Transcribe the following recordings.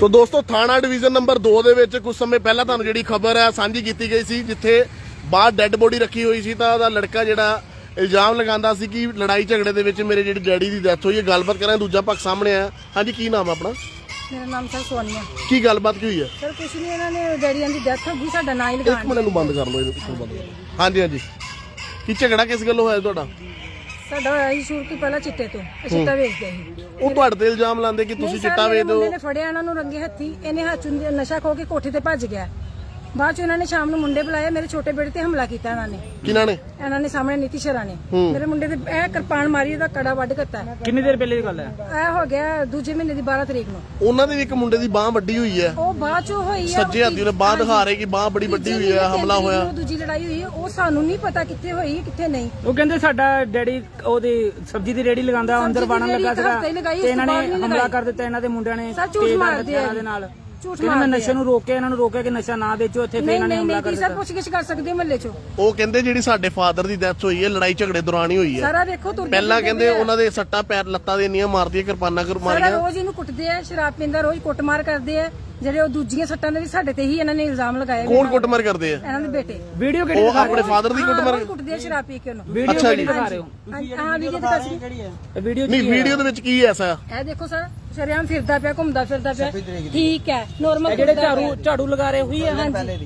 ਸੋ ਦੋਸਤੋ ਥਾਣਾ division number 2 ਦੇ ਵਿੱਚ ਕੁਝ ਸਮੇਂ ਪਹਿਲਾਂ ਤੁਹਾਨੂੰ ਜਿਹੜੀ ਖਬਰ ਹੈ ਸਾਂਝੀ ਕੀਤੀ ਗਈ ਸੀ ਜਿੱਥੇ ਬਾਹਰ ਡੈੱਡ ਬੋਡੀ ਰੱਖੀ ਹੋਈ ਸੀ ਤਾਂ ਉਹਦਾ ਲੜਕਾ ਜਿਹੜਾ ਇਲਜ਼ਾਮ ਲਗਾਉਂਦਾ ਸੀ ਕਿ ਲੜਾਈ ਝਗੜੇ ਦੇ ਵਿੱਚ ਮੇਰੇ ਜਿਹੜੀ ਡੈਡੀ ਦੀ ਡੈਥ ਹੋਈ ਹੈ ਗੱਲਬਾਤ ਕਰਾਂ ਦੂਜਾ ਪੱਖ ਸਾਹਮਣੇ ਆਇਆ। ਹਾਂਜੀ ਕੀ ਨਾਮ ਆਪਣਾ? ਮੇਰਾ ਨਾਮ ਸਰ ਸੋਨੀਆ। ਕੀ ਗੱਲਬਾਤ ਕੀ ਹੋਈ ਹੈ? ਸਰ ਕੁਛ ਨਹੀਂ ਇਹਨਾਂ ਨੇ ਡੈਡੀਆਂ ਦੀ ਡੈਥ ਹੋ ਗਈ ਸਾਡਾ ਨਾਂ ਹੀ ਇੱਕ ਲਗਾਉਣ ਮਿੰਟ ਨੂੰ ਬੰਦ ਕਰ ਲਓ ਇਹਨੂੰ ਪਿੱਛੋਂ ਬੰਦ ਕਰ ਲਓ। ਹਾਂਜੀ ਹਾਂਜੀ। ਕੀ ਝਗੜਾ ਕਿਸ ਗੱਲੋਂ ਹੋਇਆ ਤੁਹਾਡਾ? ਸਾਡਾ ਹੋਇਆ ਸੀ ਸ਼ੁਰੂ ਤੋਂ ਪਹਿਲਾਂ ਚਿੱਟੇ ਤੋਂ ਇਹ ਚਿੱਟਾ ਵੇਚਦੇ ਸੀ। ਉਹ ਤੁਹਾਡੇ ਤੇ ਇਲਜ਼ਾਮ ਲਾਉਂਦੇ ਕਿ ਤੁਸੀਂ ਨਹੀਂ ਸਰ, ਚਿੱਟਾ ਮੇਰੇ ਵੇਚਦੇ ਮੁੰਡੇ ਹੋ ਨੇ ਫੜਿਆ ਇਹਨਾਂ ਨੂੰ ਰੰਗੇ ਹੱਥੀ ਇਹਨੇ ਹੱਥ ਨਸ਼ਾ ਖੋ ਕੇ ਕੋਠੇ ਤੇ ਭੱਜ ਗਿਆ। ਬਾਅਦ ਚ ਇਹਨਾਂ ਨੇ ਸ਼ਾਮ ਨੂੰ ਮੁੰਡੇ ਬੁਲਾਏ ਮੇਰੇ ਛੋਟੇ ਬੇਟੇ ਤੇ ਹਮਲਾ ਕੀਤਾ ਇਹਨਾਂ ਨੇ। ਕਿਹਨਾਂ ਨੇ? ਇਹਨਾਂ ਨੇ ਸਾਹਮਣੇ ਨੀਤੀ ਸ਼ਰਾ ਨੇ। ਮੇਰੇ ਮੁੰਡੇ ਤੇ ਇਹ ਕਿਰਪਾਨ ਮਾਰੀ ਇਹਦਾ ਕੜਾ ਵੱਢ ਕਰਤਾ ਕਿੰਨੀ ਦੇਰ ਪਹਿਲੇ ਦੀ ਗੱਲ ਹੈ? ਇਹ ਹੋ ਗਿਆ ਦੂਜੇ ਮਹੀਨੇ ਦੀ 12 ਤਰੀਕ ਨੂੰ। ਉਹਨਾਂ ਦੇ ਵੀ ਇੱਕ ਮੁੰਡੇ ਦੀ ਬਾਹ ਵੱਡੀ ਹੋਈ ਹੈ। ਉਹ ਬਾਅਦ ਚ ਹੋਈ ਆ। ਸੱਜੇ ਹੱਥੀ ਉਹਨੇ ਬਾਹ ਦਿਖਾ ਰਹੇ ਕਿ ਬਾਹ ਬੜੀ ਵੱਡੀ ਹੋਈ ਹੈ ਹਮਲਾ ਹੋਇਆ। ਦੂਜੀ ਲੜਾਈ ਹੋਈ ਹੈ ਉਹ ਸਾਨੂੰ ਨਹੀਂ ਪਤਾ ਕਿੱਥੇ ਹੋਈ ਕਿੱਥੇ ਨਹੀਂ। ਉਹ ਕਹਿੰਦੇ ਸਾਡਾ ਡੈਡੀ ਉਹਦੀ ਸਬਜ਼ੀ ਦੀ ਰੇੜੀ ਲਗਾਉਂਦਾ ਅੰਦਰ ਰੇਹੜੀ ਲੱਗਾ ਸੀਗਾ ਹੀ ਤੇ ਇਹਨਾਂ ਨੇ ਹਮਲਾ। ਕਰ ਦਿੱਤਾ ਇਹਨਾਂ ਦੇ ਮੁੰਡਿਆਂ ਨੇ ਸਰ, ਝੂਠ ਮਾਰਦੇ ਆ। ਦੇ ਨਾਲ। ਝੂਠ ਇਹਨਾਂ ਨੇ ਮਾਰਦੇ ਨਸ਼ੇ ਨੂੰ ਰੋਕਿਆ ਇਹਨਾਂ ਨੂੰ ਰੋਕਿਆ ਕਿ ਨਸ਼ਾ ਨਾ ਵੇਚੋ ਇੱਥੇ ਫਿਰ ਨਹੀਂ ਇਹਨਾਂ ਨੇ ਨਹੀਂ ਹਮਲਾ ਨਹੀਂ ਕਰ ਦਿੱਤਾ। ਸਰ ਪੁੱਛ ਗਿੱਛ ਕਰ ਸਕਦੇ ਹੋ ਮਹੱਲੇ ਚੋਂ। ਉਹ ਕਹਿੰਦੇ ਜਿਹੜੀ ਸਾਡੇ ਫਾਦਰ ਦੀ ਡੈਥ ਹੋਈ ਹੈ ਲੜਾਈ ਝਗੜੇ ਦੌਰਾਨ ਹੀ ਹੋਈ ਹੈ। ਸਾਰਾ ਵੇਖੋ ਤੁਰ ਪਹਿਲਾਂ ਕਹਿੰਦੇ ਉਹਨਾਂ ਦੇ ਸੱਟਾਂ ਪੈਰ ਲੱਤਾਂ ਦੇ ਇੰਨੀਆਂ ਮਾਰਦੀਆਂ ਕਿਰਪਾਨਾਂ ਕਰ ਸਾਰਾ ਮਾਰੀਆਂ। ਰੋਜ਼ ਇਹਨੂੰ ਕੁੱਟਦੇ ਆ ਸ਼ਰਾਬ ਪੀਂਦਾ ਰੋਜ਼ ਕੁੱਟਮਾਰ ਕਰਦੇ ਆ। ਜਿਹੜੇ ਉਹ ਦੂਜੀਆਂ ਸੱਟਾਂ ਦੇ ਵੀ ਸਾਡੇ ਤੇ ਹੀ ਇਹਨਾਂ ਨੇ ਇਲਜ਼ਾਮ ਲਗਾਏ ਕੌਣ ਕੁੱਟਮਾਰ ਕਰਦੇ ਆ? ਇਹਨਾਂ ਦੇ ਬੇਟੇ। ਵੀਡੀਓ ਕਿਹੜੀ ਉਹ ਆਪਣੇ ਫਾਦਰ ਦੀ ਹਾਂ, ਕੁੱਟਮਾਰ ਰੋਜ਼ ਕੁੱਟਦੇ ਆ ਸ਼ਰਾਬ ਪੀ ਕੇ ਉਹਨੂੰ। ਵੀਡੀਓ ਅੱਛਾ ਕਿਹੜੀ ਜੀ। ਦਿਖਾ ਰਹੇ ਹੋ? ਹਾਂ ਵੀਡੀਓ ਦਿਖਾ ਸੀ ਇਹ ਵੀਡੀਓ ਨਹੀਂ ਵੀਡੀਓ ਦੇ ਵਿੱਚ ਕੀ ਐਸਾ? ਇਹ ਦੇਖੋ ਸਰ ਸ਼ਰਿਆਮ ਫਿਰਦਾ ਪਿਆ ਘੁੰਮਦਾ ਫਿਰਦਾ ਪਿਆ। ਠੀਕ ਹੈ ਨੋਰਮਲ ਜਿਹੜੇ ਝਾੜੂ ਝਾੜੂ ਲਗਾ ਰਹੇ ਹੋਈ ਹੈ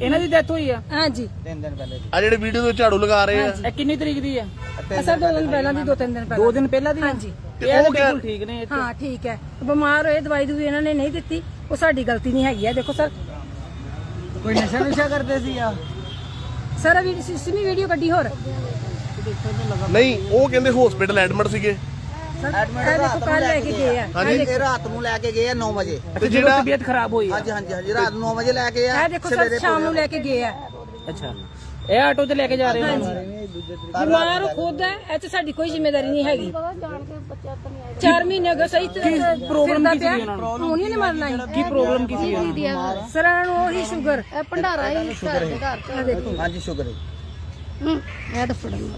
ਇਹਨਾਂ ਦੀ ਡੈਥ ਹੋਈ ਆ? ਹਾਂਜੀ। ਆ ਜਿਹੜੇ ਵੀਡੀਓ ਦੇ ਵਿੱਚ ਝਾੜੂ ਲਗਾ ਰਹੇ ਆ। ਇਹ ਕਿੰਨੀ ਤਰੀਕ ਦੀ ਆ? ਅਸਾਂ ਦੋ ਦਿਨ ਪਹਿਲਾਂ ਦੀ ਦੋ ਤਿੰਨ ਦਿਨ ਦੋ ਪਹਿਲਾਂ ਦਿਨ ਪਹਿਲਾਂ ਦੀ ਆ? ਹਾਂਜੀ। ਤੇ ਇਹ ਤਾਂ ਬਿਲਕੁਲ ਠੀਕ ਨੇ ਹਾਂ ਠੀਕ ਹੈ। ਬਿਮਾਰ ਹੋਏ ਦਵਾਈ ਦੂਈ ਇਹਨਾਂ ਨੇ ਨਹੀਂ ਦਿੱਤੀ। ਉਹ ਸਾਡੀ ਗਲਤੀ ਨਹੀਂ ਹੈਗੀ ਹੈ ਦੇਖੋ ਸਰ। ਕੋਈ ਨਸ਼ਾ ਨੁਸ਼ਾ ਕਰਦੇ ਸੀ ਆ? ਸਰ ਅਭੀ ਸਿਸਮੀ ਵੀਡੀਓ ਕੱਢੀ ਹੋਰ? ਨਹੀਂ ਉਹ ਕਹਿੰਦੇ ਹਸਪੀਟਲ ਐਡਮਿਟ ਸੀਗੇ। ਇਹ ਦੇਖੋ ਕੱਲ ਲੈ ਕੇ ਗਏ ਆ। ਹਾਂਜੀ। ਇਹ ਰਾਤ ਨੂੰ ਲੈ ਕੇ ਗਏ ਆ 9 ਵਜੇ। ਤੇ ਜਿਹੜਾ ਤਬੀਅਤ ਖਰਾਬ ਹੋਈ ਆ। ਹਾਂਜੀ ਹਾਂਜੀ ਹਾਂਜੀ ਰਾਤ ਨੂੰ 9 ਵਜੇ ਲੈ ਕੇ ਆ ਇਹ ਦੇਖੋ ਸਰ ਸ਼ਾਮ ਨੂੰ ਲੈ ਕੇ ਗਏ ਆ। ਅੱਛਾ। ਇਹ ਆਟੋ ਤੇ ਲੈ ਕੇ ਜਾ ਰਹੇ ਹੋ? ਬਿਮਾਰ ਖੁਦ ਹੈ ਇਹ ਤੇ ਸਾਡੀ ਕੋਈ ਜ਼ਿੰਮੇਵਾਰੀ ਨਹੀਂ ਹੈਗੀ। 4 ਮਹੀਨੇ ਹੋ ਗਏ ਸਹੀ problem ਕੀ ਸੀ ਉਹਨਾਂ ਨੂੰ? ਹੁਣ ਹੀ ਨਹੀਂ ਮਰਨਾ ਕੀ ਪ੍ਰੋਬਲਮ ਕੀ ਸੀ ਨੂੰ? ਸਰ ਨੂੰ ਉਹੀ ਸ਼ੂਗਰ। ਇਹ ਭੰਡਾਰਾ ਹੀ ਘਰ ਦੇ ਘਰ ਦੇਖੋ। ਹਾਂਜੀ ਸ਼ੁਕਰ ਹੈ। ਹੂੰ ਇਹ ਤਾਂ ਫੜਨ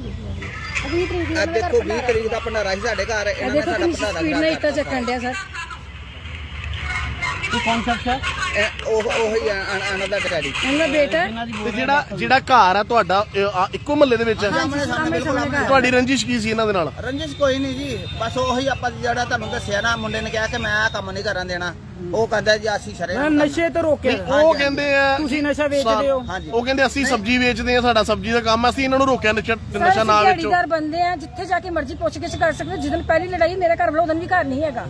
ਵਾਲੀ ਅਭੀ ਤਰੀਕ ਆ ਦੇਖੋ 20 ਤਰੀਕ ਦਾ ਭੰਡਾਰਾ ਸੀ ਸਾਡੇ ਘਰ ਇਹ ਇਹਨਾਂ ਨੇ ਦੇਖੋ ਸਾਡਾ ਕਿੰਨੀ ਭੰਡਾਰਾ ਸਪੀਡ ਨਾਲ ਇੱਟਾਂ ਚੱਕਣ ਡਿਆ ਸਰ। ਕੀ ਕੌਣ ਸ਼ਖਸ ਹੈ ਇਹ ਉਹ ਉਹ ਹੀ ਆਨੰਦ ਦਾ ਡੈਡੀ ਇਹਨਾਂ ਦਾ ਬੇਟਾ ਤੇ ਜਿਹੜਾ ਜਿਹੜਾ ਘਰ ਆ ਤੁਹਾਡਾ ਇਹ ਆ ਇੱਕੋ ਮਹੱਲੇ ਦੇ ਵਿੱਚ ਹੈ? ਸਾਹਮਣੇ ਸਾਹਮਣੇ ਘਰ। ਤੁਹਾਡੀ ਰੰਜਿਸ਼ ਕੀ ਸੀ ਇਹਨਾਂ ਦੇ ਨਾਲ? ਰੰਜਿਸ਼ ਕੋਈ ਨਹੀਂ ਜੀ। ਬਸ ਉਹੀ ਆਪਾਂ ਜਿਹੜਾ ਤੁਹਾਨੂੰ ਦੱਸਿਆ ਨਾ ਮੁੰਡੇ ਨੇ ਕਿਹਾ ਕਿ ਮੈਂ ਆ ਕੰਮ ਨਹੀਂ ਕਰਨ ਦੇਣਾ। ਉਹ ਕਹਿੰਦਾ ਜੀ ਅਸੀਂ ਸ਼ਰੇ ਮੈਂ ਨਸ਼ੇ ਤੋਂ ਰੋਕਿਆ। ਉਹ ਕਹਿੰਦੇ ਆ ਤੁਸੀਂ ਨਸ਼ਾ ਵੇਚਦੇ ਹੋ। ਹਾਂਜੀ। ਉਹ ਕਹਿੰਦੇ ਅਸੀਂ ਸਬਜ਼ੀ ਵੇਚਦੇ ਆ ਸਾਡਾ ਸਬਜ਼ੀ ਦਾ ਕੰਮ ਆ, ਅਸੀਂ ਇਹਨਾਂ ਨੂੰ ਰੋਕਿਆ ਨਸ਼ਾ ਨਸ਼ਾ ਸਰ ਨਾ ਅਸੀਂ ਵੇਚੋ। ਦਿਹਾੜੀਦਾਰ ਬੰਦੇ ਆ ਜਿੱਥੇ ਜਾ ਕੇ ਮਰਜ਼ੀ ਪੁੱਛ ਗਿੱਛ ਕਰ ਸਕਦੇ ਹੋ। ਜਿੱਦਣ ਪਹਿਲੀ ਲੜਾਈ ਮੇਰੇ ਘਰ ਵਾਲਾ ਉਦੋਂ ਵੀ ਘਰ ਨਹੀਂ ਹੈਗਾ।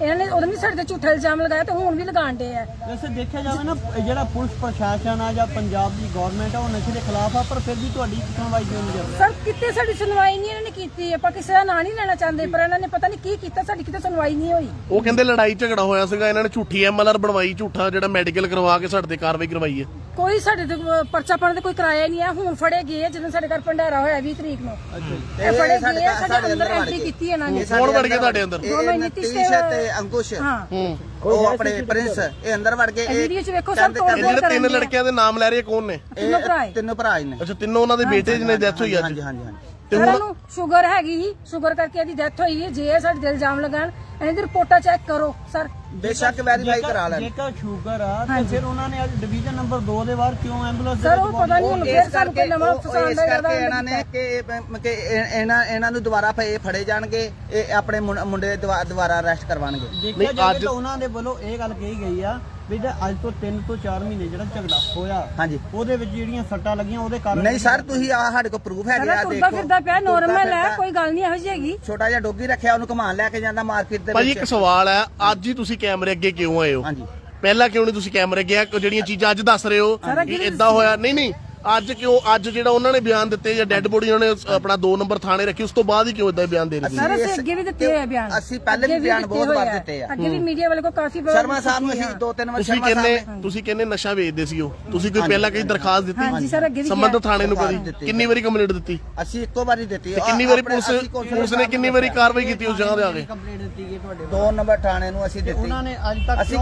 ਇਹਨਾਂ ਨੇ ਉਦੋਂ ਵੀ ਸਾਡੇ ਤੇ ਝੂਠਾ ਇਲਜ਼ਾਮ ਲਗਾਇਆ ਤੇ ਹੁਣ ਵੀ ਲਗਾਉਣ ਦੇ ਆ। ਵੈਸੇ ਦੇਖਿਆ ਜਾਵੇ ਨਾ ਜਿਹੜਾ ਪੁਲਿਸ ਪ੍ਰਸ਼ਾਸਨ ਆ ਜਾਂ ਪੰਜਾਬ ਦੀ ਗਵਰਨਮੈਂਟ ਆ ਉਹ ਨਸ਼ੇ ਦੇ ਖਿਲਾਫ ਆ ਪਰ ਫਿਰ ਵੀ ਤੁਹਾਡੀ ਸੁਣਵਾਈ ਕਿਉਂ ਨਹੀਂ ਕਰ ਸਰ ਕਿਤੇ ਸਾਡੀ ਸੁਣਵਾਈ ਨਹੀਂ ਇਹਨਾਂ ਨੇ ਕੀਤੀ। ਆਪਾਂ ਕਿਸੇ ਦਾ ਨਾਂ ਨਹੀਂ ਲੈਣਾ ਚਾਹੁੰਦੇ ਪਰ ਇਹਨਾਂ ਨੇ ਪਤਾ ਨਹੀਂ ਕੀ ਕੀਤਾ ਸਾਡੀ ਕਿਤੇ ਸੁਣਵਾਈ ਨਹੀਂ ਹੋਈ। ਉਹ ਕਹਿੰਦੇ ਲੜਾਈ ਝਗੜਾ ਹੋਇਆ ਸੀਗਾ ਇਹਨਾਂ ਨੇ ਝੂਠੀ ਐਮਐਲਆਰ ਬਣਵਾਈ ਝੂਠਾ ਜਿਹੜਾ ਮੈਡੀਕਲ ਕਰਵਾ ਕੇ ਸਾਡੇ ਤੇ ਕਾਰਵਾਈ ਕਰਵਾਈ ਹੈ। ਕੋਈ ਸਾਡੇ ਤੇ ਪਰਚਾ ਪਾਉਣ ਕੋਈ ਕਿਰਾਇਆ ਨਹੀਂ ਆ ਹੁਣ ਫੜੇ ਗਏ ਆ ਜਦੋਂ ਸਾਡੇ ਘਰ ਭੰਡਾਰਾ ਹੋਇਆ 20 ਤਰੀਕ ਨੂੰ। ਇਹ ਫੜੇ ਗਏ ਆ ਸਾਡੇ ਅੰਦਰ ਐਂਟਰੀ ਕੀਤੀ ਇਹਨਾਂ ਨੇ। ਕੌਣ ਵੜ ਗਿਆ ਤੁਹਾਡੇ ਅੰਦਰ ਇਹ ਨੀਤੀਸ਼ ਤੇ- ਅੰਕੁਸ਼। ਹਾਂ। ਹੂੰ ਉਹ ਆਪਣੇ ਪ੍ਰਿੰਸ ਇਹ ਅੰਦਰ ਵੜ ਕੇ ਇਹ ਵੀਡੀਓ 'ਚ ਵੇਖੋ ਸਰ ਕਹਿੰਦੇ- ਤੋੜ ਤੋੜ ਜਿਹੜੇ ਤਿੰਨ ਦੇ ਲੜਕਿਆਂ ਦੇ ਨਾਮ ਲੈ ਰਹੇ ਕੌਣ ਨੇ? ਤਿੰਨੋਂ ਭਰਾ ਹੈ। ਤਿੰਨੋਂ ਭਰਾ ਹੀ ਨੇ। ਅੱਛਾ ਤਿੰਨੋਂ ਉਹਨਾਂ ਦੇ ਬੇਟੇ ਜਿਹਨੇ ਡੈਥ ਹੋਈ ਅੱਜ? ਹਾਂਜੀ ਹਾਂਜੀ ਹਾਂਜੀ। ਇਹਨਾਂ ਨੂੰ ਸ਼ੂਗਰ ਹੈਗੀ ਹੀ ਸ਼ੂਗਰ ਕਰਕੇ ਇਹਦੀ ਡੈਥ ਹੋਈ ਹੈ ਜੇ ਇਹ ਸਾਡੇ ਦਿਲ ਜਾਮ ਲਗਾਣ ਇਹਨਾਂ ਦੀ ਰਿਪੋਰਟਾਂ ਚੈੱਕ ਕਰੋ ਸਰ। ਬੇਸ਼ੱਕ ਵੈਰੀਫਾਈ ਕਰਾ ਲੈਣ। ਜੇਕਰ ਸ਼ੂਗਰ ਆ ਤੇ ਫਿਰ ਉਹਨਾਂ ਨੇ ਅੱਜ ਡਿਵੀਜ਼ਨ ਨੰਬਰ 2 ਦੇ ਬਾਹਰ ਕਿਉਂ ਐਂਬੂਲੈਂਸ ਸਰ ਉਹ ਪਤਾ ਨਹੀਂ ਫੇਰ ਸਾਨੂੰ ਕੋਈ ਕਰਕੇ ਨਵਾਂ ਫਸਾਉਣ ਦਾ ਇਹਨਾਂ ਨੇ ਕਿ ਇਹ- ਕਿ ਇਹ- ਇਹਨਾਂ ਇਹਨਾਂ ਨੂੰ ਦੁਬਾਰਾ ਫੇ ਫੜੇ ਜਾਣਗੇ ਇਹ ਆਪਣੇ ਮੁੰਡੇ ਦੁਬਾ- ਦੁਬਾਰਾ ਅਰੈਸਟ ਕਰਵਾਉਣਗੇ। ਦੇਖਿਆ ਜਾਵੇ ਤਾਂ ਉਹਨਾਂ ਦੇ ਵੱਲੋਂ ਇਹ ਗੱਲ ਕਹੀ ਗਈ ਆ ਵੀ ਜਿਹੜਾ ਅੱਜ ਤੋਂ 3 ਤੋਂ 4 ਮਹੀਨੇ ਜਿਹੜਾ ਝਗੜਾ ਹੋਇਆ ਹਾਂਜੀ। ਉਹਦੇ ਵਿੱਚ ਜਿਹੜੀਆਂ ਸੱਟਾਂ ਲੱਗੀਆਂ ਉਹਦੇ ਕਾਰਨ ਨਹੀਂ ਸਰ ਤੁਸੀਂ ਆ ਸਾਡੇ ਕੋਲ ਪ੍ਰੂਫ ਹੈਗੇ ਸਾਰਾ ਆ ਤੁਰਦਾ ਦੇਖੋ। ਫਿਰਦਾ ਪਿਆ ਤੁਰਦਾ ਨੋਰਮਲ ਹੈ ਫਿਰਦਾ। ਕੋਈ ਗੱਲ ਨਹੀਂ ਇਹੋ ਜਿਹੀ ਹੈਗੀ। ਛੋਟਾ ਜਿਹਾ ਡੋਗੀ ਰੱਖਿਆ ਉਹਨੂੰ ਘੁਮਾਣ ਲੈ ਕੇ ਜਾਂਦਾ ਮਾਰਕੀਟ ਦੇ ਭਾਜੀ ਵਿੱਚ। ਇੱਕ ਸਵਾਲ ਹੈ ਅੱਜ ਹੀ ਤੁਸੀਂ ਕੈਮਰੇ ਅੱਗੇ ਕਿਉਂ ਆਏ ਹੋ? ਹਾਂਜੀ। ਪਹਿਲਾਂ ਕਿਉਂ ਨਹੀਂ ਤੁਸੀਂ ਕੈਮਰੇ ਅੱਗੇ ਆ? ਜਿਹੜੀਆਂ ਚੀਜ਼ਾਂ ਅੱਜ ਦੱਸ ਰਹੇ ਹੋ? ਇਦਾਂ ਹੋਇਆ? ਨਹੀਂ ਨਹੀਂ। ਅੱਜ ਕਿਉਂ ਅੱਜ ਜਿਹੜਾ ਉਹਨਾਂ ਨੇ ਬਿਆਨ ਦਿੱਤੇ ਜਾਂ ਡੈੱਡ ਬੋਡੀ ਉਹਨਾਂ ਨੇ ਆਪਣਾ 2 ਨੰਬਰ ਥਾਣੇ ਰੱਖੀ ਉਸ ਤੋਂ ਬਾਅਦ ਹੀ ਕਿਉਂ ਇਦਾਂ ਬਿਆਨ ਦੇ ਰਹੇ ਸੀ? ਸਰ ਅਸੀਂ ਅੱਗੇ ਵੀ ਦਿੱਤੇ ਹੋਏ ਆ ਬਿਆਨ। ਅਸੀਂ ਪਹਿਲੇ ਵੀ ਬਿਆਨ ਬਹੁਤ ਵਾਰ। ਦਿੱਤੇ ਆ। ਅੱਗੇ ਵੀ ਮੀਡੀਆ ਵਾਲੇ ਕੋ ਕਾਫੀ ਵਾਰ ਸ਼ਰਮਾ ਸਾਹਿਬ ਨੂੰ ਅਸੀਂ। ਦੋ ਤਿੰਨ ਵਾਰ ਤੁਸੀਂ ਸ਼ਰਮਾ ਕਹਿੰਦੇ ਸਾਹਿਬ ਨੇ ਤੁਸੀਂ ਕਹਿੰਦੇ ਨਸ਼ਾ ਵੇਚਦੇ ਸੀ ਉਹ? ਤੁਸੀਂ ਕੋਈ ਪਹਿਲਾਂ ਕੋਈ ਦਰਖਾਸਤ ਦਿੱਤੀ? ਹਾਂਜੀ ਸਰ ਅੱਗੇ ਵੀ ਸੰਬੰਧਿਤ ਥਾਣੇ ਨੂੰ ਕਦੀ? ਦਿੱਤੀ। ਕਿੰਨੀ ਵਾਰੀ ਕੰਪਲੇਂਟ ਦਿੱਤੀ? ਅਸੀਂ ਇੱਕੋ ਵਾਰੀ ਦਿੱਤੀ। ਤੇ ਕਿੰਨੀ ਵਾਰੀ ਪੁਲਿਸ ਪੁਲਿਸ ਨੇ ਕਿੰਨੀ ਵਾਰੀ ਕਾਰਵਾਈ ਕੀਤੀ ਉਸ ਜਗ੍ਹਾ ਤੇ ਆ ਕੇ? ਕੰਪਲੇਂਟ ਦਿੱਤੀ ਗਈ ਤੁਹਾਡੇ ਦੋ ਨੰਬਰ ਥਾਣੇ ਨੂੰ ਅਸੀਂ ਦਿੱਤੀ। ਉਹਨਾਂ ਨੇ ਅੱਜ ਤੱਕ ਅਸੀਂ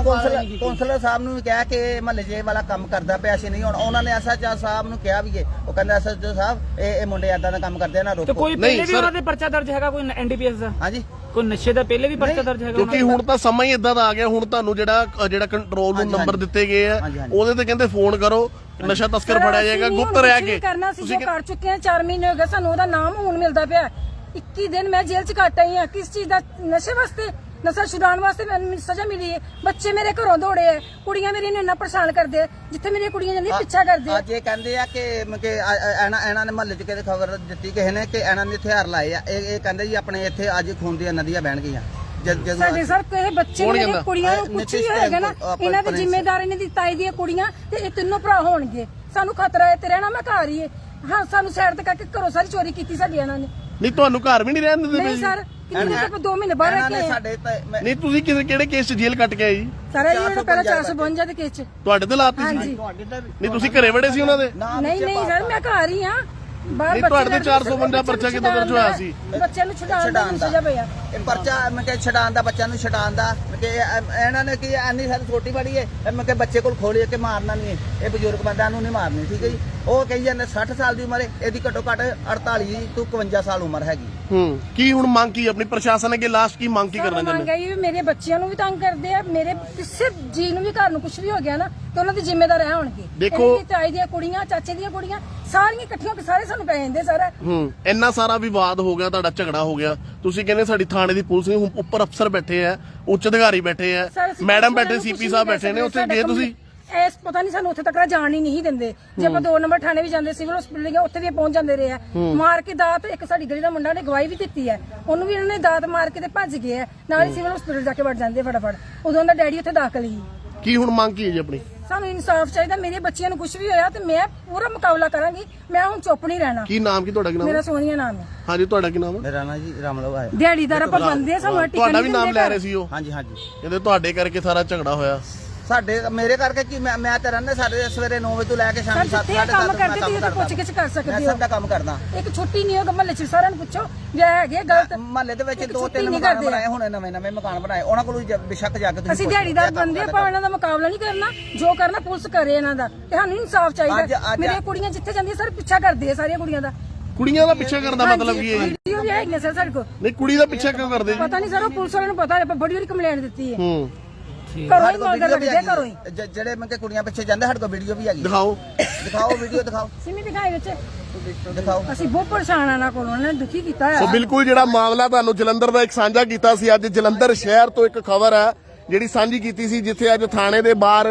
ਕੌਂਸਲਰ ਸਾਹਿਬ ਨੂੰ ਵੀ ਕਿਹਾ ਕਿ ਮਹੱਲੇ ਜੇ ਵਾਲਾ ਕੰਮ ਕਰਦਾ ਪਿਆ ਸੀ ਨਹੀਂ ਹੁਣ ਉਹਨਾਂ ਨੇ ਐਸਐਚਓ ਸਾਹਿਬ ਨੂੰ ਕਿਹਾ ਵੀ ਹੈ ਉਹ ਕਹਿੰਦਾ ਐਸਐਚਓ ਸਾਹਿਬ ਇਹ ਇਹ ਮੁੰਡੇ ਏਦਾਂ ਦਾ ਕੰਮ ਕਰਦੇ ਆ ਨਾ ਤੇ ਰੋਕੋ ਕੋਈ ਨਹੀਂ, ਪਹਿਲੇ ਵੀ ਸਰ। ਉਹਨਾਂ ਦੇ ਪਰਚਾ ਦਰਜ ਹੈਗਾ ਕੋਈ ਐਨਡੀਪੀਐਸ ਦਾ? ਹਾਂਜੀ। ਕੋਈ ਨਸ਼ੇ ਦਾ ਪਹਿਲੇ ਵੀ ਪਰਚਾ ਦਰਜ ਹੈਗਾ ਕਿਉਂਕਿ ਹੁਣ ਤਾਂ ਸਮਾਂ ਹੀ ਇਦਾਂ ਦਾ ਆ ਗਿਆ ਹੁਣ ਤੁਹਾਨੂੰ ਜਿਹੜਾ ਅ, ਜਿਹੜਾ ਕੰਟਰੋਲ ਨੂੰ ਹਾਂਜੀ, ਨੰਬਰ ਹਾਂਜੀ। ਦਿੱਤੇ ਗਏ ਆ ਹਾਂਜੀ, ਹਾਂਜੀ। ਉਹਦੇ ਤੇ ਕਹਿੰਦੇ ਫੋਨ ਕਰੋ ਨਸ਼ਾ ਤਸਕਰ ਫੜਿਆ ਜਾਏਗਾ ਗੁਪਤ ਰਹਿ ਕੇ। ਕਰਨਾ ਸੀ ਜੋ ਤੁਸੀਂ ਕਰ ਚੁੱਕੇ ਆ 4 ਮਹੀਨੇ ਹੋ ਗਏ ਸਾਨੂੰ ਉਹਦਾ ਨਾਮ ਹੁਣ ਮਿਲਦਾ ਪਿਆ। 21 ਦਿਨ ਮੈਂ ਜੇਲ੍ਹ ਚ ਕੱਟ ਆਈ ਆ ਕਿਸ ਚੀਜ਼ ਦਾ ਨਸ਼ੇ ਵਾਸਤੇ ਨਸ਼ਾ ਛੁਡਾਉਣ ਵਾਸਤੇ ਮੈਨੂੰ ਸਜ਼ਾ ਮਿਲੀ ਹੈ। ਬੱਚੇ ਮੇਰੇ ਘਰੋਂ ਦੌੜੇ ਆ ਕੁੜੀਆਂ ਮੇਰੀਆਂ ਨੂੰ ਇੰਨਾ ਪਰੇਸ਼ਾਨ ਕਰਦੇ ਆ ਜਿੱਥੇ ਮੇਰੀਆਂ ਕੁੜੀਆਂ ਜਾਂਦੀਆਂ ਪਿੱਛਾ ਕਰਦੇ ਆ ਅੱਜ ਇਹ ਕਹਿੰਦੇ ਆ ਕਿ ਮ- ਕਿ ਇਹਨਾਂ ਇਹਨਾਂ ਨੇ ਮਹੱਲੇ 'ਚ ਕਿਤੇ ਖਬਰ ਦਿੱਤੀ ਕਿਸੇ ਨੇ ਕਿ ਇਹਨਾਂ ਨੇ ਹਥਿਆਰ ਲਾਏ ਆ। ਇਹ ਇਹ ਕਹਿੰਦੇ ਜੀ ਆਪਣੇ ਇੱਥੇ ਅੱਜ ਖੂਨ ਦੀਆਂ ਨਦੀਆਂ ਬਹਿਣ ਗਈਆਂ। ਜਦ ਜਦੋਂ ਸਾਡੇ ਸਰ ਕਿਸੇ ਬੱਚੇ ਕੌਣ ਨੂੰ ਕਹਿੰਦਾ? ਕੁੜੀਆਂ ਨੂੰ ਕੁਝ ਵੀ ਨਿਤਿਸ਼ ਹੋਏਗਾ ਨਾ ਇਹਨਾਂ ਦੇ ਪ੍ਰਿੰਸ। ਜ਼ਿੰਮੇਦਾਰ ਇਹਨਾਂ ਦੀ ਤਾਈ ਦੀਆਂ ਕੁੜੀਆਂ ਤੇ ਇਹ ਤਿੰਨੋਂ ਭਰਾ ਹੋਣਗੇ। ਸਾਨੂੰ ਖਤਰਾ ਹੈ ਤੇ ਰਹਿਣਾ ਮੈਂ ਘਰ ਹੀ ਹੈ। ਹਾਂ ਸਾਨੂੰ ਸਾਈਡ ਤੇ ਕਰਕੇ ਘਰੋਂ ਸਾਰੀ ਚੋਰੀ ਕੀਤੀ ਸਾਡੀ ਇਹਨਾਂ ਨੇ। ਨਹੀਂ ਤੁਹਾਨੂੰ ਘਰ ਵੀ ਨਹੀਂ ਰਹਿਣ ਦਿੰਦੇ ਪਏ ਨਹੀਂ ਜੀ ਸਰ ਕਿੰਨੇ ਦਿਨ ਤੋਂ 2 ਮਹੀਨੇ ਬਾਹਰ ਇਹਨਾਂ ਰਹਿ ਨੇ ਕੇ ਆਏ ਆ। ਸਾਡੇ ਤੇ ਮੈਂ- ਨਹੀਂ ਤੁਸੀਂ ਕਿਹੜੇ ਕਿਹੜੇ ਕੇਸ 'ਚ ਜੇਲ੍ਹ ਕੱਟ ਕੇ ਆਏ ਜੀ? ਸਾਰਾ ਇਹ ਜਿਹੜਾ ਪਹਿਲਾਂ 452 452 ਦੇ ਕੇਸ ਚ। ਤੁਹਾਡੇ ਤੇ ਲਾਤੀ ਸੀ? ਹਾਂਜੀ। ਤੁਹਾਡੇ ਤਾਂ ਨਹੀਂ ਤੁਸੀਂ ਘਰੇ ਵੜੇ ਸੀ ਉਹਨਾਂ ਦੇ? ਨਾ ਨਹੀਂ ਨਹੀਂ ਸਰ ਮੈਂ ਘਰ ਹੀ ਆ ਬਾਹਰ ਨਹੀਂ, ਬੱਚੇ ਤੁਹਾਡੇ ਤੇ ਲੜਦੇ 452 ਪਰਚਾ ਕਿੱਦਾਂ ਦਰਜ ਹੋਇਆ ਸੀ? ਬੱਚਿਆਂ ਨੂੰ ਛਡਾਉਣ ਦਾ ਛਡਾਉਣ ਦਾ। ਸਜ਼ਾ ਪਿਆ ਇਹ ਪਰਚਾ ਮੈਂ ਕਿ ਛਡਾਉਣ ਦਾ ਬੱਚਿਆਂ ਨੂੰ ਛਡਾਉਣ ਦਾ। ਮੈਂ ਕਿ ਇਹ- ਇਹਨਾਂ ਨੇ ਕੀ ਐਨੀ ਸਾਰੀ ਛੋਟੀ ਬੜੀ ਹੈ ਮੈਂ ਕਿ ਬੱਚੇ ਕੋਲ ਖੋਲੇ ਕੇ ਮਾਰਨਾ ਨਹੀਂ ਹੈ ਇਹ ਬਜ਼ੁਰਗ ਬੰਦਿਆਂ ਨੂੰ ਨਹੀਂ ਮਾਰਨੀ ਠੀਕ ਹੈ ਜੀ? ਉਹ ਕਹੀ ਜਾਂਦੇ 60 ਸਾਲ ਦੀ ਉਮਰ ਹੈ ਇਹਦੀ ਘੱਟੋ ਘੱਟ 48 ਤੋਂ 51 ਸਾਲ ਉਮਰ ਹੈਗੀ। ਹੂੰ। ਕੀ ਹੁਣ ਮੰਗ ਕੀ ਆਪਣੀ ਪ੍ਰਸ਼ਾਸਨ ਅੱਗੇ ਲਾਸਟ ਕੀ ਮੰਗ ਕੀ ਕਰਨਾ ਮੰਗ ਚਾਹੁੰਦੇ ਆਈ ਵੀ ਮੇਰੇ ਬੱਚਿਆਂ ਨੂੰ ਵੀ ਤੰਗ ਕਰਦੇ ਆ ਮੇਰੇ ਕਿਸੇ ਜੀ ਨੂੰ ਵੀ ਘਰ ਨੂੰ ਕੁਝ ਵੀ ਹੋ ਗਿਆ ਨਾ ਤੇ ਉਹਨਾਂ ਦੇ ਜ਼ਿੰਮੇਦਾਰ ਇਹ ਹੋਣਗੇ। ਦੇਖੋ- ਇਹਦੀ ਤਾਈ ਦੀਆਂ ਕੁੜੀਆਂ ਚਾਚੇ ਦੀਆਂ ਕੁੜੀਆਂ ਸਾਰੀਆਂ ਇਕੱਠੀਆਂ ਹੋ ਕੇ ਸਾਰੇ ਸਾਨੂੰ ਪੈ ਜਾਂਦੇ ਸਾਰਾ। ਹੂੰ ਇੰਨਾ ਸਾਰਾ ਵਿਵਾਦ ਹੋ ਗਿਆ ਤੁਹਾਡਾ ਝਗੜਾ ਹੋ ਗਿਆ। ਤੁਸੀਂ ਕਹਿੰਦੇ ਸਾਡੀ ਥਾਣੇ ਦੀ ਪੁਲਿਸ ਨਹੀਂ ਹੁਣ ਉੱਪਰ ਅਫਸਰ ਬੈਠੇ ਆ ਉੱਚ ਅਧਿਕਾਰੀ ਬੈਠੇ ਆ ਸਰ, ਅਸੀਂ ਮੈਡਮ ਪੁਲਿਸ ਬੈਠੇ ਨੂੰ ਸੀਪੀ ਕੁਛ ਸਾਹਿਬ ਨਹੀਂ ਬੈਠੇ ਨੇ ਉੱਥੇ ਗਏ ਤੁਸੀਂ? ਇਸ ਪਤਾ ਨਹੀਂ ਸਾਨੂੰ ਉੱਥੇ ਤੱਕ ਜਾਣ ਹੀ ਨਹੀਂ ਦਿੰਦੇ। ਜੇ ਆਪਾਂ ਦੋ ਨੰਬਰ ਥਾਣੇ ਵੀ ਜਾਂਦੇ ਸਿਵਲ ਹਸਪੀਟਲ ਗਏ ਉੱਥੇ ਵੀ ਪਹੁੰਚ ਜਾਂਦੇ ਰਹੇ ਆ। ਮਾਰ ਕੇ ਦਾਤ ਇੱਕ ਸਾਡੀ ਗਲੀ ਦਾ ਮੁੰਡਾ ਨੇ ਗਵਾਹੀ ਵੀ ਦਿੱਤੀ ਹੈ। ਉਹਨੂੰ ਵੀ ਇਹਨਾਂ ਨੇ ਦਾਤ ਮਾਰ ਕੇ ਤੇ ਭੱਜ ਗਏ ਆ। ਨਾਲ ਹੀ ਸਿਵਲ ਹਸਪੀਟਲ ਜਾ ਕੇ ਵੜ ਜਾਂਦੇ ਫਟਾਫਟ। ਉਦੋਂ ਦਾ ਡੈਡੀ ਉੱਥੇ ਦਾਖਲ ਹੀ। ਕੀ ਹੁਣ ਮੰਗ ਕੀ ਹੈ ਜੀ ਆਪਣੀ? ਸਾਨੂੰ ਇਨਸਾਫ ਚਾਹੀਦਾ ਮੇਰੇ ਬੱਚਿਆਂ ਨੂੰ ਕੁਝ ਵੀ ਹੋਇਆ ਤੇ ਮੈਂ ਪੂਰਾ ਮੁਕਾਬਲਾ ਕਰਾਂਗੀ। ਮੈਂ ਹੁਣ ਚੁੱਪ ਨਹੀਂ ਰਹਿਣਾ। ਕੀ ਨਾਮ ਕੀ ਤੁਹਾਡਾ ਕੀ ਨਾਮ? ਮੇਰਾ ਸੋਨੀਆ ਨਾਮ ਹੈ। ਹਾਂਜੀ ਤੁਹਾਡਾ ਕੀ ਨਾਮ ਹੈ? ਮੇਰਾ ਨਾਂ ਜੀ ਰਾਮਲੋ ਹੈ। ਦਿਹਾੜੀਦਾਰ ਆਪਾਂ ਬੰਦੇ ਆ ਸਾਨੂੰ ਟਿਕਟ ਤੁਹਾਡਾ ਵੀ ਨਾਮ ਲੈ ਰਹੇ ਸੀ ਉਹ? ਹਾਂਜੀ ਹਾਂਜੀ। ਕਹਿੰਦੇ ਤੁਹਾਡੇ ਕਰਕੇ ਸਾਰਾ ਝਗੜਾ ਹੋਇਆ। ਸਾਡੇ ਮੇਰੇ ਕਰਕੇ ਕੀ ਮੈਂ ਮੈਂ ਤੇ ਰਹਿੰਦੇ ਸਾਡੇ ਸਵੇਰੇ 9 ਵਜੇ ਤੋਂ ਲੈ ਕੇ ਸਰ ਸ਼ਾਮ 7 ਜਿੱਥੇ ਇਹ ਕੰਮ ਕਰਦੇ ਤੁਸੀਂ ਉੱਥੇ ਪੁੱਛ ਗਿੱਛ ਕਰ ਸਕਦੇ ਮੈਂ ਸਭ ਦਾ ਕੰਮ ਕਰਦਾ। ਇੱਕ ਛੁੱਟੀ ਨਹੀਂ ਹੋਗਾ ਮਹੱਲੇ ਚ ਸਾਰਿਆਂ ਨੂੰ ਪੁੱਛੋ। ਇਹ ਹੈਗੇ ਗਲਤ ਮਹੱਲੇ ਦੇ ਵਿੱਚ ਇੱਕ ਦੋ ਛੁੱਟੀ ਤਿੰਨ ਨਹੀਂ ਮਕਾਨ ਕਰਦੇ। ਆ। ਬਣਾਏ ਹੁਣ ਨਵੇਂ ਨਵੇਂ ਮਕਾਨ ਬਣਾਏ। ਉਹਨਾਂ ਕੋਲੋਂ ਵੀ ਜ- ਬੇਸ਼ੱਕ ਜਾ ਕੇ ਤੁਸੀਂ ਅਸੀਂ ਪੁੱਛ। ਲਓ। ਦਿਹਾੜੀਦਾਰ ਇਹ ਕੰਮ ਬੰਦੇ ਆਪਾਂ ਇਹਨਾਂ ਦਾ ਮੁਕਾਬਲਾ ਨਹੀਂ ਕਰਨਾ ਜੋ ਕਰਨਾ ਪੁਲਿਸ ਕਰੇ ਇਹਨਾਂ ਦਾ। ਤੇ ਸਾਨੂੰ ਇਨਸਾਫ ਅੱਜ- ਚਾਹੀਦਾ। ਅੱਜ- ਮੇਰੀਆਂ ਕੁੜੀਆਂ ਜਿੱਥੇ ਜਾਂਦੀਆਂ ਸਰ ਪਿੱਛਾ ਕਰਦੀ ਹੈ ਸਾਰੀਆਂ ਕੁੜੀਆਂ ਦਾ। ਕੁੜੀਆਂ ਦਾ ਪਿੱਛਾ ਕਰਨ ਦਾ ਮਤਲਬ ਕੀ ਹੈ? ਜੀ ਵੀਡੀਓ ਵੀ ਹੈਗੀਆਂ ਸਰ ਸਾਡੇ ਕੋਲ। ਨਹੀਂ ਕੁੜੀ ਦਾ ਪਿੱਛਾ ਕਿਉਂ ਕਰਦੇ ਜੀ? ਪਤਾ ਨਹੀਂ ਸਰ ਉਹ ਪੁਲਿਸ ਵਾਲਿਆਂ ਨੂੰ ਪਤਾ ਹੈ ਆਪਾਂ ਬੜੀ ਵਾਰੀ ਕੰਪਲੇਂਟ ਦਿੱਤੀ ਹੈ। ਹੂੰ। ਘਰੋਂ ਹੀ ਸਾਡੇ ਕੋਲ ਮੰਗਰ ਵੀਡੀਓ ਵੀ ਰੱਖਦੇ ਘਰੋਂ ਹੀ। ਹੈਗੀ ਹੈ। ਜ- ਜਿਹੜੇ ਮੈਂ ਕਿ ਕੁੜੀਆਂ ਪਿੱਛੇ ਜਾਂਦੇ ਸਾਡੇ ਕੋਲ ਵੀਡੀਓ ਵੀ ਹੈਗੀ। ਦਿਖਾਓ। ਦਿਖਾਓ ਵੀਡੀਓ ਦਿਖਾਓ। ਸਿਮੀ ਦਿਖਾਈ ਵਿੱਚ। ਦਿਖਾਓ। ਅਸੀਂ ਬਹੁਤ ਪਰੇਸ਼ਾਨ ਆ ਨਾ ਕੋਲ ਉਹਨਾਂ ਨੇ ਦੁਖੀ ਕੀਤਾ ਸੋ ਹੈ ਬਿਲਕੁਲ ਜਿਹੜਾ ਮਾਮਲਾ ਤੁਹਾਨੂੰ ਜਲੰਧਰ ਦਾ ਇੱਕ ਸਾਂਝਾ ਕੀਤਾ ਸੀ ਅੱਜ ਜਲੰਧਰ ਸ਼ਹਿਰ ਤੋਂ ਇੱਕ ਖਬਰ ਹੈ ਜਿਹੜੀ ਸਾਂਝੀ ਕੀਤੀ ਸੀ ਜਿੱਥੇ ਅੱਜ ਥਾਣੇ ਦੇ ਬਾਹਰ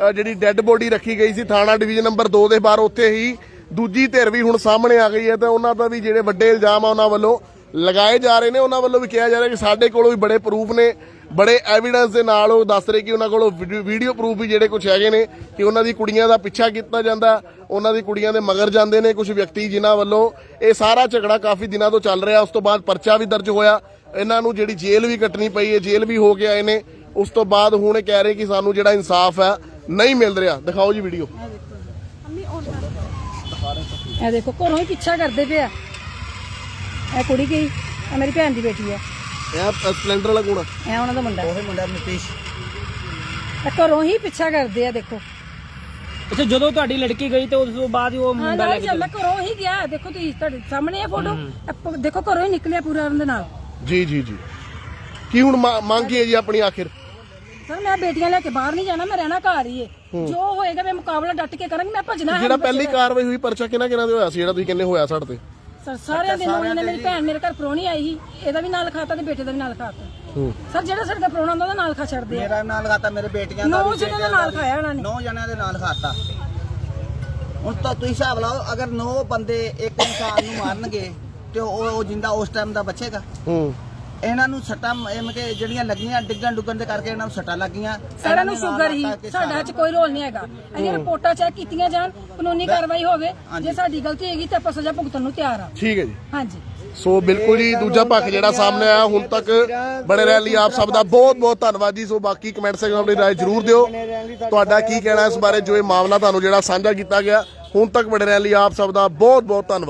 ਅ, ਜਿਹੜੀ ਡੈੱਡ ਬੋਡੀ ਰੱਖੀ ਗਈ ਸੀ ਥਾਣਾ ਡਿਵੀਜ਼ਨ ਨੰਬਰ 2 ਦੇ ਬਾਹਰ ਉੱਥੇ ਹੀ ਦੂਜੀ ਧਿਰ ਵੀ ਹੁਣ ਸਾਹਮਣੇ ਆ ਗਈ ਹੈ ਤੇ ਉਹਨਾਂ ਦਾ ਵੀ ਜਿਹੜੇ ਵੱਡੇ ਇਲਜ਼ਾਮ ਆ ਉਹਨਾਂ ਵੱਲੋਂ ਲਗਾਏ ਜਾ ਰਹੇ ਨੇ ਉਹਨਾਂ ਵੱਲੋਂ ਵੀ ਕਿਹਾ ਜਾ ਰਿਹਾ ਕਿ ਸਾਡੇ ਕੋਲੋਂ ਵੀ ਬੜੇ ਪ੍ਰੂਫ ਨੇ। ਬੜੇ ਐਵੀਡੈਂਸ ਦੇ ਨਾਲ ਉਹ ਦੱਸ ਰਹੇ ਕਿ ਉਹਨਾਂ ਕੋਲੋਂ ਵੀਡੀਓ ਪ੍ਰੂਫ ਵੀ ਜਿਹੜੇ ਕੁਝ ਹੈਗੇ ਨੇ ਕਿ ਉਹਨਾਂ ਦੀ ਕੁੜੀਆਂ ਦਾ ਪਿੱਛਾ ਕੀਤਾ ਜਾਂਦਾ, ਉਹਨਾਂ ਦੀ ਕੁੜੀਆਂ ਦੇ ਮਗਰ ਜਾਂਦੇ ਨੇ ਕੁਝ ਵਿਅਕਤੀ ਜਿਨ੍ਹਾਂ ਵੱਲੋਂ ਇਹ ਸਾਰਾ ਝਗੜਾ ਕਾਫੀ ਦਿਨਾਂ ਤੋਂ ਚੱਲ ਰਿਹਾ, ਉਸ ਤੋਂ ਬਾਅਦ ਪਰਚਾ ਵੀ ਦਰਜ ਹੋਇਆ। ਇਹਨਾਂ ਨੂੰ ਜਿਹੜੀ ਜੇਲ੍ਹ ਵੀ ਕੱਟਣੀ ਪਈ ਹੈ, ਜੇਲ੍ਹ ਵੀ ਹੋ ਕੇ ਆਏ ਨੇ। ਉਸ ਤੋਂ ਬਾਅਦ ਹੁਣ ਇਹ ਕਹਿ ਰਹੇ ਕਿ ਸਾਨੂੰ ਜਿਹੜਾ ਇਨਸਾਫ ਹੈ, ਨਹੀਂ ਮਿਲ ਰਿਹਾ। ਦਿਖਾਓ ਜੀ ਵੀਡੀਓ ਇਹ ਦੇਖੋ, ਘਰੋਂ ਹੀ ਪਿੱਛਾ ਕਰਦੇ ਪਿਆ ਇਹ ਕੁੜੀ ਗਈ ਇਹ ਮੇਰੀ ਭੈਣ ਦੀ ਬੇਟੀ ਹੈ ਇਹ ਸਪਲੈਂਡਰ ਵਾਲਾ ਕੋਣ ਇਹ ਉਹਨਾਂ ਦਾ ਮੁੰਡਾ। ਉਹੀ ਮੁੰਡਾ ਨਿਤੀਸ਼। ਇਹ ਘਰੋਂ ਹੀ ਪਿੱਛਾ ਕਰਦੇ ਆ ਦੇਖੋ। ਅੱਛਾ ਜਦੋਂ ਤੁਹਾਡੀ ਲੜਕੀ ਗਈ ਤੇ ਉਸ ਤੋਂ ਬਾਅਦ ਹੀ ਉਹ ਹਾਂ ਮੁੰਡਾ ਲੈ ਨਾਲ ਕੇ ਚੱਲ ਘਰੋਂ ਹੀ ਗਿਆ। ਦੇਖੋ ਤੁਸੀਂ ਤੁਹਾਡੇ ਸਾਹਮਣੇ ਇਹ ਫੋਟੋ ਦੇਖੋ ਘਰੋਂ ਹੀ ਨਿਕਲਿਆ ਪੂਰਾ ਉਹਨਾਂ ਦੇ ਨਾਲ। ਜੀ ਜੀ ਜੀ। ਕੀ ਹੁਣ ਮਾ- ਮੰਗ ਕੀ ਹੈ ਜੀ ਆਪਣੀ ਆਖਿਰ? ਸਰ ਮੈਂ ਬੇਟੀਆਂ ਲੈ ਕੇ ਬਾਹਰ ਨਹੀਂ ਜਾਣਾ ਮੈਂ ਰਹਿਣਾ ਘਰ ਹੀ ਏ। ਜੋ ਹੋਏਗਾ ਮੈਂ ਮੁਕਾਬਲਾ ਡਟ ਕੇ ਕਰਾਂਗੀ ਮੈਂ ਭੱਜਣਾ ਹੈ ਜਿਹੜਾ ਪਹਿਲੀ ਕਾਰਵਾਈ ਹੋਈ ਪਰਚਾ ਕਿਹਨਾਂ ਕਿਹਨਾਂ ਦੇ ਹੋਇਆ ਸੀ? ਜਿਹੜਾ ਤੁਸੀਂ ਕਹਿੰਦੇ ਹੋਇਆ ਸਾਡੇ ਤੇ। ਸਰ ਸਾਰਿਆਂ ਦੇ ਨਾਲ ਮੇਰੀ ਭੈਣ ਮੇਰੇ ਘਰ ਪ੍ਰਾਹੁਣੀ ਆਈ ਸੀ ਇਹਦਾ ਵੀ ਨਾਲ ਖਾਤਾ ਤੇ ਬੇਟੇ ਦਾ ਵੀ ਨਾਲ ਖਾਤਾ। ਹੂੰ। ਸਰ ਜਿਹੜਾ ਸਾਡੇ ਘਰ ਪ੍ਰਾਹੁਣਾ ਹੁੰਦਾ ਉਹਦਾ ਨਾਲ ਖਾ ਛੱਡਦੇ ਆ। ਮੇਰਾ ਨਾਲ ਖਾਤਾ ਮੇਰੇ ਬੇਟੀਆਂ ਦਾ ਨੌ ਜਣਿਆਂ ਦਾ ਨਾਲ ਖਾਇਆ ਉਹਨਾਂ ਨੇ। ਨੌ ਜਣਿਆਂ ਦੇ ਨਾਲ ਖਾਤਾ। ਹੁਣ ਤਾਂ ਤੁਸੀਂ ਹਿਸਾਬ ਲਾਓ ਅਗਰ ਨੌ ਬੰਦੇ ਇੱਕ ਇਨਸਾਨ ਨੂੰ ਮਾਰਨਗੇ ਤੇ ਉਹ ਉਹ ਜਿੰਦਾ ਉਸ ਟਾਈਮ ਦਾ ਬਚੇਗਾ। ਹੂੰ। ਇਹਨਾਂ ਨੂੰ ਸੱਟਾਂ ਮਤਲਬ ਕਿ ਜਿਹੜੀਆਂ ਲੱਗੀਆਂ ਡਿੱਗਣ ਡੁੱਗਣ ਦੇ ਕਰਕੇ ਇਹਨਾਂ ਨੂੰ ਸੱਟਾਂ ਲੱਗੀਆਂ। ਸਾਰਿਆਂ ਨੂੰ ਸ਼ੂਗਰ ਹੀ ਸਾਡਾ 'ਚ ਕੋਈ ਰੋਲ ਨਹੀਂ ਹੈਗਾ। ਅਸੀਂ ਰਿਪੋਰਟਾਂ ਚੈੱਕ ਕੀਤੀਆਂ ਜਾਣ ਕਾਨੂੰਨੀ ਕਾਰਵਾਈ ਹੋਵੇ ਜੇ ਸਾਡੀ ਗਲਤੀ ਹੈਗੀ ਤਾਂ ਆਪਾਂ ਸਜ਼ਾ ਭੁਗਤਣ ਨੂੰ ਤਿਆਰ ਆ। ਠੀਕ ਹੈ ਜੀ। ਹਾਂਜੀ। ਸੋ ਬਿਲਕੁਲ ਜੀ ਦੂਜਾ ਪੱਖ ਜਿਹੜਾ ਸਾਹਮਣੇ ਆਇਆ ਹੁਣ ਤੱਕ ਬਣੇ ਰਹਿਣ ਲਈ ਆਪ ਸਭ ਦਾ ਬਹੁਤ ਬਹੁਤ ਧੰਨਵਾਦ ਜੀ। ਸੋ ਬਾਕੀ ਕਮੈਂਟ ਸੈਕਸ਼ਨ ਆਪਣੀ ਰਾਏ ਜ਼ਰੂਰ ਦਿਓ। ਤੁਹਾਡਾ ਕੀ ਕਹਿਣਾ ਇਸ ਬਾਰੇ ਜੋ ਇਹ ਮਾਮਲਾ ਤੁਹਾਨੂੰ ਜਿਹੜਾ ਸਾਂਝਾ ਕੀਤਾ ਗਿਆ ਹੁਣ ਤੱਕ ਬਣੇ ਰਹਿਣ ਲਈ ਆਪ ਸਭ ਦਾ ਬਹੁਤ ਬਹੁਤ ਧੰਨਵਾਦ।